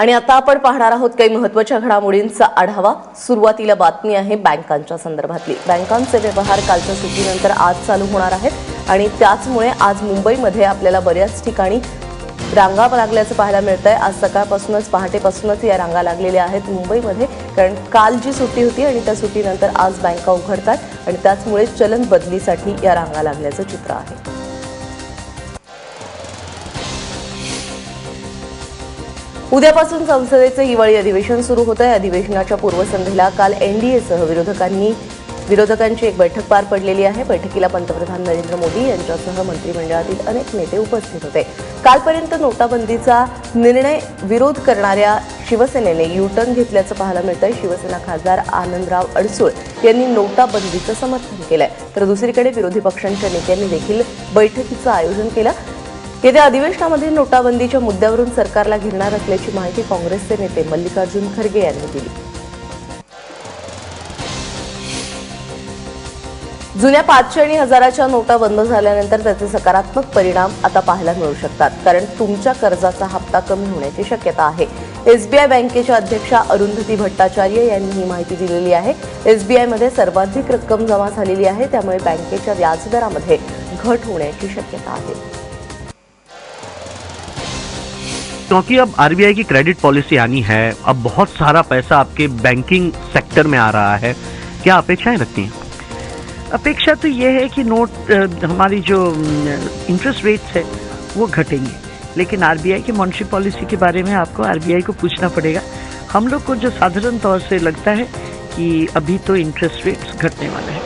आणि आता आपण पाहणार आहोत काही महत्त्वाच्या घडामोडींचा आढावा. सुरुवातीला बातमी आहे बँकांच्या संदर्भातली. बँकांचे व्यवहार कालच्या सुट्टीनंतर आज चालू होणार आहेत आणि त्याचमुळे आज मुंबईमध्ये आपल्याला बऱ्याच ठिकाणी रांगा लागल्याचं पाहायला मिळत आहे आज सकाळपासूनच पहाटेपासूनच या रांगा लागलेल्या आहेत मुंबईमध्ये. कारण काल जी सुट्टी होती आणि त्या सुट्टीनंतर आज बँका उघडतात आणि त्याचमुळे चलन बदलीसाठी या रांगा लागल्याचं चित्र आहे. उद्यापासून संसदेचं हिवाळी अधिवेशन सुरू होतं आहे अधिवेशनाच्या पूर्वसंध्येला काल एनडीएसह विरोधकांनी विरोधकांची एक बैठक पार पडलेली आहे. बैठकीला पंतप्रधान नरेंद्र मोदी यांच्यासह मंत्रिमंडळातील अनेक नेते उपस्थित होते. कालपर्यंत नोटाबंदीचा निर्णय विरोध करणाऱ्या शिवसेनेने युटर्न घेतल्याचं पाहायला मिळतंय. शिवसेना खासदार आनंदराव अडसूळ यांनी नोटाबंदीचं समर्थन केलंय. तर दुसरीकडे विरोधी पक्षांच्या नेत्यांनी देखील बैठकीचं आयोजन केलं. येत्या अधिवेशनामध्ये नोटाबंदीच्या मुद्द्यावरून सरकारला घेणार असल्याची माहिती काँग्रेसचे नेते मल्लिकार्जुन खरगे यांनी दिली. जुन्या पाचशे आणि हजाराच्या नोटा बंद झाल्यानंतर त्याचे सकारात्मक परिणाम आता पाहायला मिळू शकतात. कारण तुमच्या कर्जाचा हप्ता कमी होण्याची शक्यता आहे. एसबीआय बँकेच्या अध्यक्षा अरुंधती भट्टाचार्य यांनी ही माहिती दिलेली आहे. एसबीआयमध्ये सर्वाधिक रक्कम जमा झालेली आहे. त्यामुळे बँकेच्या व्याजदरामध्ये घट होण्याची शक्यता आहे. क्योंकि अब आरबीआई की क्रेडिट पॉलिसी आनी है, अब बहुत सारा पैसा आपके बैंकिंग सेक्टर में आ रहा है। क्या अपेक्षाएँ रखती हैं? अपेक्षा तो ये है कि नोट हमारी जो इंटरेस्ट रेट्स है, वो घटेंगे। लेकिन आरबीआई की मॉनिटरी पॉलिसी के बारे में आपको आरबीआई को पूछना पड़ेगा। हम लोग को जो साधारण तौर से लगता है कि अभी तो इंटरेस्ट रेट्स घटने वाले हैं।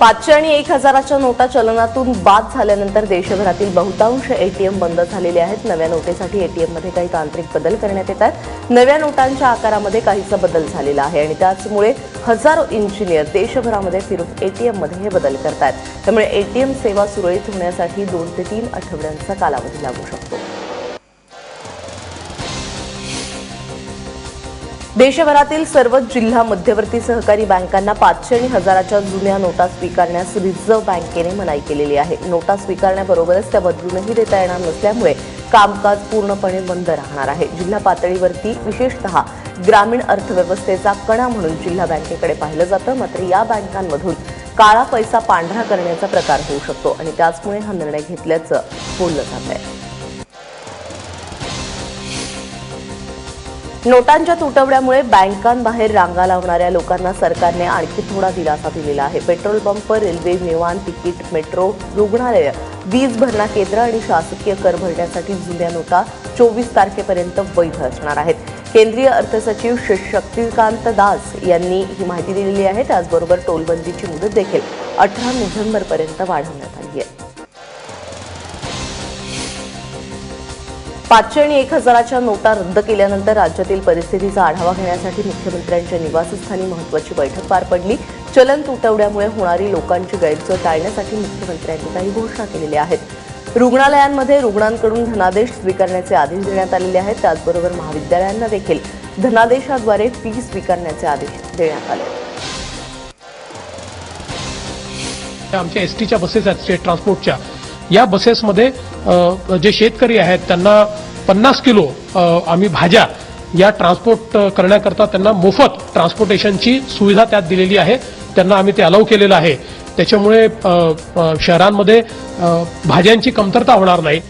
पाचशे आणि एक हजाराच्या नोटा चलनातून बाद झाल्यानंतर देशभरातील बहुतांश एटीएम बंद झालेले आहेत. नव्या नोटेसाठी एटीएममध्ये काही तांत्रिक बदल करण्यात येत आहेत. नव्या नोटांच्या आकारामध्ये काहीसा बदल झालेला आहे आणि त्याचमुळे हजारो इंजिनियर देशभरामध्ये फिरून एटीएममध्ये हे बदल करतात त्यामुळे एटीएम सेवा सुरळीत होण्यासाठी दोन ते तीन आठवड्यांचा कालावधी लागू शकतो. देशभरातील सर्वच जिल्हा मध्यवर्ती सहकारी बँकांना पाचशे आणि हजाराच्या जुन्या नोटा स्वीकारण्यास रिझर्व्ह बँकेने मनाई केलेली आहे. नोटा स्वीकारण्याबरोबरच त्या बदलूनही देता येणार नसल्यामुळे कामकाज पूर्णपणे बंद राहणार आहे. जिल्हा पातळीवरती विशेषतः ग्रामीण अर्थव्यवस्थेचा कणा म्हणून जिल्हा बँकेकडे पाहिलं जातं. मात्र या बँकांमधून काळा पैसा पांढरा करण्याचा प्रकार होऊ शकतो आणि त्याचमुळे हा निर्णय घेतल्याचं बोललं जात आहे नोटांच्या तुटवड्यामुळे बँकांबाहेर रांगा लावणाऱ्या लोकांना सरकारने आणखी थोडा दिलासा दिलेला आहे. पेट्रोल पंप रेल्वे विमान तिकीट मेट्रो रुग्णालय वीज भरणा केंद्र आणि शासकीय कर भरण्यासाठी जुन्या नोटा चोवीस तारखेपर्यंत वैध असणार आहेत. केंद्रीय अर्थसचिव श- शक्तिकांत दास यांनी ही माहिती दिलेली आहे. त्याचबरोबर टोलबंदीची मुदत देखील अठरा नोव्हेंबरपर्यंत वाढवण्यात आली आहे. पाचशे आणि एक हजाराच्या नोटा रद्द केल्यानंतर राज्यातील परिस्थितीचा आढावा घेण्यासाठी मुख्यमंत्र्यांच्या निवासस्थानी महत्वाची बैठक पार पडली. चलन तुटवड्यामुळे होणारी लोकांची गैरसोय टाळण्यासाठी मुख्यमंत्र्यांनी काही घोषणा केलेल्या आहेत. रुग्णालयांमध्ये रुग्णांकडून धनादेश स्वीकारण्याचे आदेश देण्यात आलेले आहेत. त्याचबरोबर महाविद्यालयांना देखील धनादेशाद्वारे फी स्वीकारण्याचे आदेश देण्यात आले. आहेत. आमच्या एस टीच्या बसेस आहेत स्टेट ट्रान्सपोर्टच्या. या बसेसमध्ये जे शेतकरी आहेत त्यांना पन्नास किलो आम्ही भाज्या या ट्रान्सपोर्ट करण्याकरता त्यांना मोफत ट्रान्सपोर्टेशनची सुविधा त्यात दिलेली आहे. त्यांना आम्ही ते अलाव केलेलं आहे. त्याच्यामुळे शहरांमध्ये भाज्यांची कमतरता होणार नाही.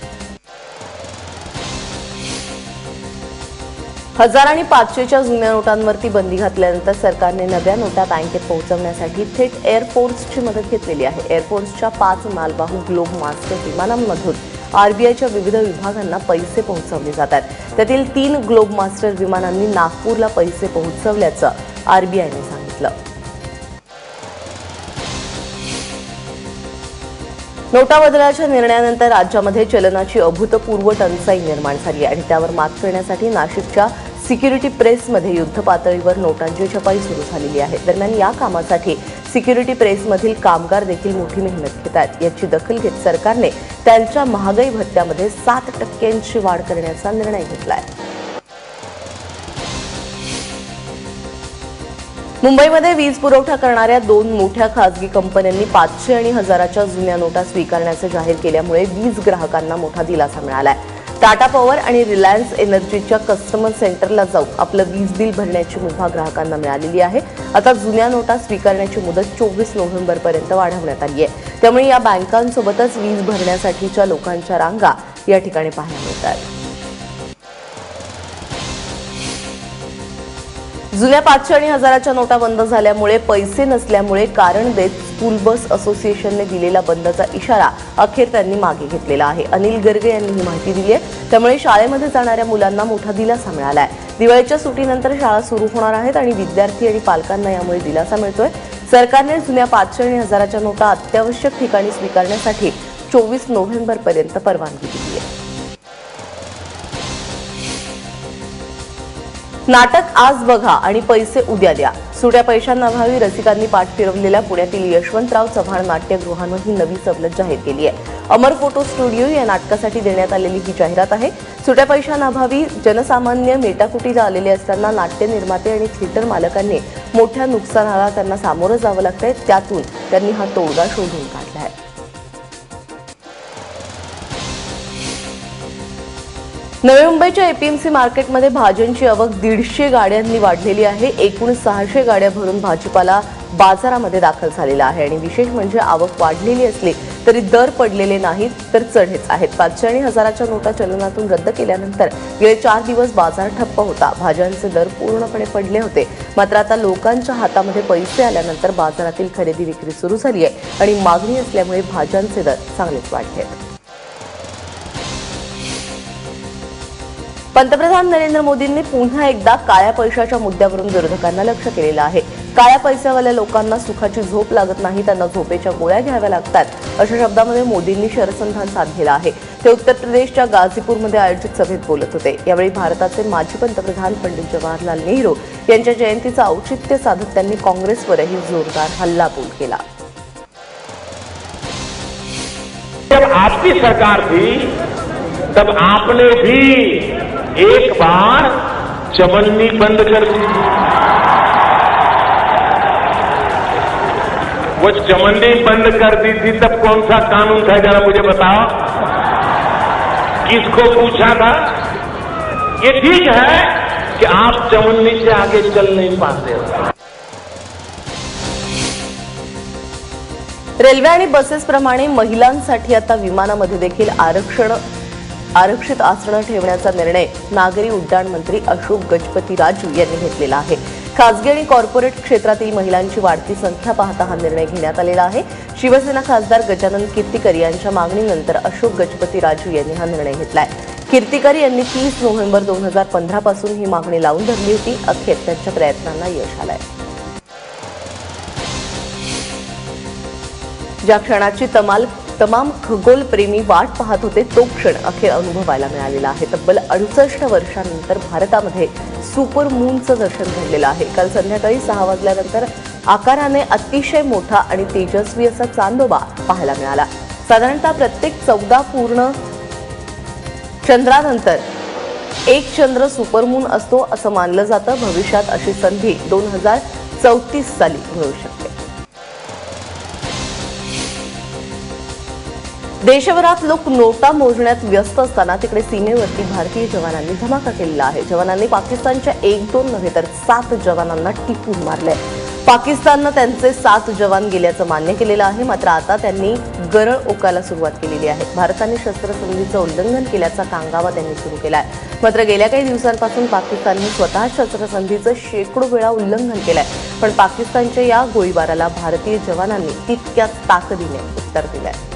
हजार आणि पाचशेच्या जुन्या नोटांवरती बंदी घातल्यानंतर सरकारने नव्या नोटा बँकेत पोहोचवण्यासाठी थेट एअरफोर्सची मदत घेतलेली आहे. एअरफोर्सच्या पाच मालवाहू ग्लोब मास्टर विमानांमधून आरबीआयच्या विविध विभागांना पैसे पोहोचवले जातात त्यातील तीन ग्लोब मास्टर विमानांनी नागपूरला पैसे पोहोचवल्याचं आरबीआयने सांगितलं. नोटा बदलाच्या निर्णयानंतर राज्यामध्ये चलनाची अभूतपूर्व टंचाई निर्माण झाली आहे आणि त्यावर मात करण्यासाठी नाशिकच्या सिक्युरिटी प्रेसमध्ये युद्ध पातळीवर नोटांची छपाई सुरू झालेली आहे. दरम्यान या कामासाठी सिक्युरिटी प्रेसमधील कामगार देखील मोठी मेहनत घेत आहेत. याची दखल घेत सरकारने त्यांच्या महागाई भत्त्यामध्ये सात टक्क्यांची वाढ करण्याचा निर्णय घेतला आहे मुंबईमध्ये वीज पुरवठा करणाऱ्या दोन मोठ्या खासगी कंपन्यांनी पाचशे आणि हजाराच्या जुन्या नोटा स्वीकारण्याचे जाहीर केल्यामुळे वीज ग्राहकांना मोठा दिलासा मिळालाय. टाटा पॉवर आणि रिलायन्स एनर्जीच्या कस्टमर सेंटरला जाऊन आपलं वीज बिल भरण्याची मुभा ग्राहकांना मिळालेली आहे. आता जुन्या नोटा स्वीकारण्याची मुदत चोवीस नोव्हेंबरपर्यंत वाढवण्यात आली आहे. त्यामुळे या बँकांसोबतच वीज भरण्यासाठीच्या लोकांच्या रांगा या ठिकाणी पाहायला मिळतात. जुन्या पाचशे आणि हजाराच्या नोटा बंद झाल्यामुळे पैसे नसल्यामुळे कारण देत स्कूल बस असोसिएशनने दिलेला बंदचा इशारा अखेर त्यांनी मागे घेतलेला आहे. अनिल गर्गे यांनी ही माहिती दिली आहे. त्यामुळे शाळेमध्ये जाणाऱ्या मुलांना मोठा दिलासा मिळाला आहे दिवाळीच्या सुटीनंतर शाळा सुरू होणार आहेत आणि विद्यार्थी आणि पालकांना यामुळे दिलासा मिळतोय. सरकारने जुन्या पाचशे आणि हजाराच्या नोटा अत्यावश्यक ठिकाणी स्वीकारण्यासाठी चोवीस नोव्हेंबरपर्यंत परवानगी दिली आहे. नाटक आज बघा आणि पैसे उद्या द्या. सुट्या पैशांअभावी रसिकांनी पाठ फिरवलेल्या पुण्यातील यशवंतराव चव्हाण नाट्यगृहानं ही नवी सवलत जाहीर केली आहे. अमर फोटो स्टुडिओ या नाटकासाठी देण्यात आलेली ही जाहिरात आहे. सुट्या पैशांअभावी जनसामान्य मेटाकुटीला आलेले असताना नाट्य निर्माते आणि थिएटर मालकांनी मोठ्या नुकसानाला त्यांना सामोरं जावं लागतंय. त्यातून त्यांनी हा तोडगा शोधून काढला आहे. नवी मुंबईच्या एपीएमसी मार्केटमध्ये भाज्यांची आवक दीडशे गाड्यांनी वाढलेली आहे. एकूण सहाशे गाड्या भरून भाजीपाला बाजारामध्ये दाखल झालेला आहे आणि विशेष म्हणजे आवक वाढलेली असली तरी दर पडलेले नाहीत तर चढेच आहेत. पाचशे आणि हजाराच्या नोटा चलनातून रद्द केल्यानंतर गेले चार दिवस बाजार ठप्प होता. भाज्यांचे दर पूर्णपणे पडले होते. मात्र आता लोकांच्या हातामध्ये पैसे आल्यानंतर बाजारातील खरेदी विक्री सुरू झाली आहे आणि मागणी असल्यामुळे भाज्यांचे दर चांगलेच वाढले आहेत. पंतप्रधान नरेंद्र मोदींनी पुन्हा एकदा काळ्या पैशाच्या मुद्द्यावरून विरोधकांना लक्ष केलेलं आहे. काळ्या पैशावाल्या लोकांना सुखाची झोप लागत नाही त्यांना झोपेच्या गोळ्या घ्याव्या लागतात अशा शब्दामध्ये मोदींनी शरसंधान साधलेलं आहे. ते उत्तर प्रदेशच्या गाझीपूरमध्ये आयोजित सभेत बोलत होते. यावेळी भारताचे माजी पंतप्रधान पंडित जवाहरलाल नेहरू यांच्या जयंतीचं औचित्य साधत त्यांनी काँग्रेसवरही जोरदार हल्लाबोल केला. जब आपकी सरकार थी तब आपने भी एक बार चवन्नी बंद कर दी। वो चवन्नी बंद कर दी थी, तब कौन सा कानून था जरा मुझे बताओ? किसको पूछा था? ये ठीक है कि आप चवन्नी से आगे चल नहीं पाते। हो रेल्वे आणि बसेसप्रमाणे महिलांसाठी आता विमानामध्ये देखील आरक्षण आरक्षित आसनं ठेवण्याचा निर्णय नागरी उड्डाण मंत्री अशोक गजपती राजू यांनी घेतलेला आहे. खासगी आणि कॉर्पोरेट क्षेत्रातील महिलांची वाढती संख्या पाहता हा निर्णय घेण्यात आलेला आहे. शिवसेना खासदार गजानन कीर्तीकर यांच्या मागणीनंतर अशोक गजपती राजू यांनी हा निर्णय घेतलाय. कीर्तीकर यांनी तीस नोव्हेंबर दोन हजार पंधरा पासून ही मागणी लावून धरली होती. अखेर त्यांच्या प्रयत्नांना यश आलंय. ज्या क्षणाची तमाल तमाम खगोलप्रेमी वाट पाहत होते तो क्षण अखेर अनुभवायला मिळालेला आहे. तब्बल अडुसष्ट वर्षांनंतर भारतामध्ये सुपर मूनचं दर्शन घडलेलं आहे. काल संध्याकाळी सहा वाजल्यानंतर आकाराने अतिशय मोठा आणि तेजस्वी असा चांदोबा पाहायला मिळाला. साधारणतः प्रत्येक चौदा पूर्ण चंद्रानंतर एक चंद्र सुपरमून असतो असं मानलं जातं. भविष्यात अशी संधी दोन हजार चौतीस साली मिळू शकते. देशभरात लोक नोटा मोजण्यात व्यस्त असताना तिकडे सीमेवरती भारतीय जवानांनी धमाका केलेला आहे. जवानांनी पाकिस्तानच्या एक दोन नव्हे तर सात जवानांना टिपून मारले पाकिस्ताननं त्यांचे सात जवान गेल्याचं मान्य केलेलं आहे. मात्र आता त्यांनी गरळ ओकायला सुरुवात केलेली आहे. भारताने शस्त्रसंधीचं उल्लंघन केल्याचा कांगावा त्यांनी सुरू केला आहे मात्र गेल्या काही दिवसांपासून पाकिस्तानने स्वतः शस्त्रसंधीचं शेकडो वेळा उल्लंघन केलं आहे पण पाकिस्तानच्या या गोळीबाराला भारतीय जवानांनी तितक्याच ताकदीने उत्तर दिलं आहे